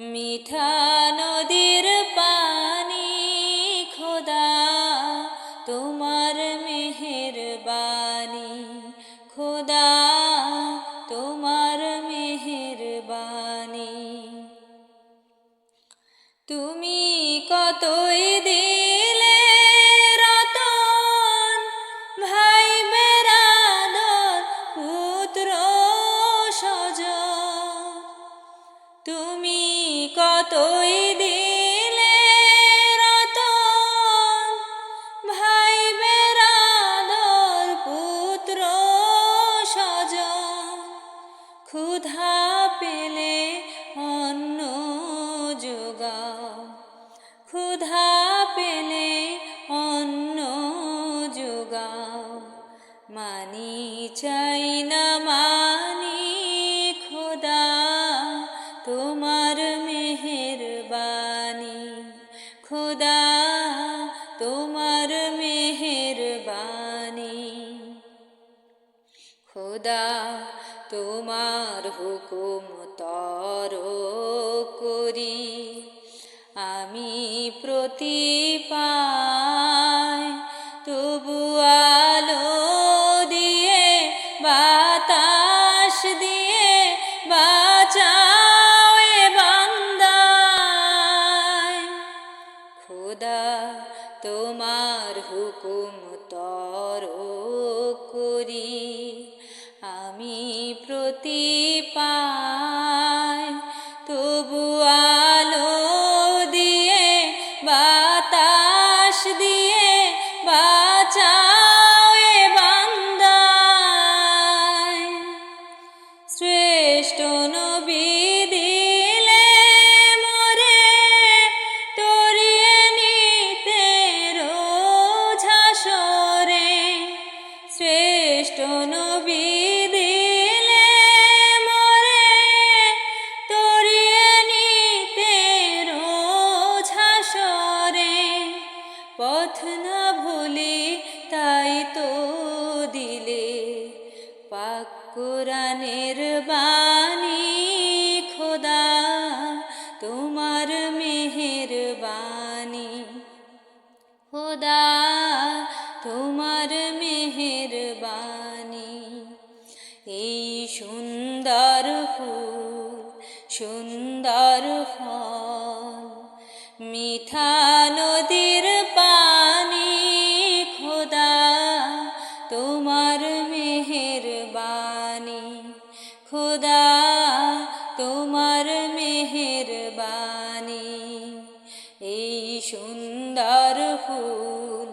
মিঠা নদীর পানি, খোদা, তোমার মেহেরবানি। খোদা, তোমার মেহেরবানি। তুমি কতই দিলে রতন, ভাই বেরাদর পুত্র সজন তুমি রতন ভাই পুত্র ক্ষুধা পেলে অন্ন ক্ষুধা পেলে অন্ন মানি চাই মেহেরবানি খোদা তোমার মেহেরবানি। খোদা তোমার হুকুম তর করি আমি প্রতি তোমার হুকুম তর করি। শ্রেষ্ঠ নবী দিলে মোরে তরিয়ে নিতে রোঝাসরে পথ না ভুলি তাই তো দিলে। পাক কোরআনের বাণী খোদা, তোমার মেহেরবানি খোদা সুন্দর ফুল, সুন্দর ফল। মিঠা নদীর পানি, খোদা, তোমার মেহেরবানি। খোদা, তোমার মেহেরবানি। এই সুন্দর ফুল,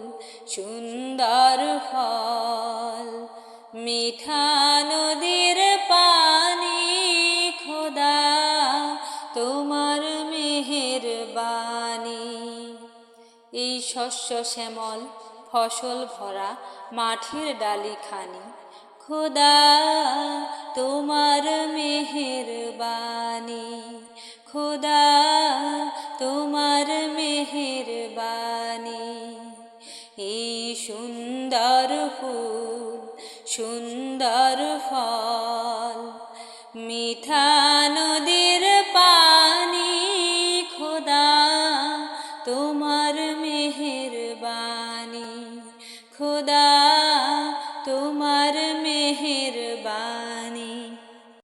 সুন্দর ফল, মিঠা মেহেরবানি। এই শস্য শ্যামল, ফসল ভরা, মাঠের ডালি খানি খোদা, তোমার মেহেরবানি। খোদা, তোমার মেহেরবানি। এই সুন্দর ফুল, সুন্দর ফল, মিঠা নদীর খোদা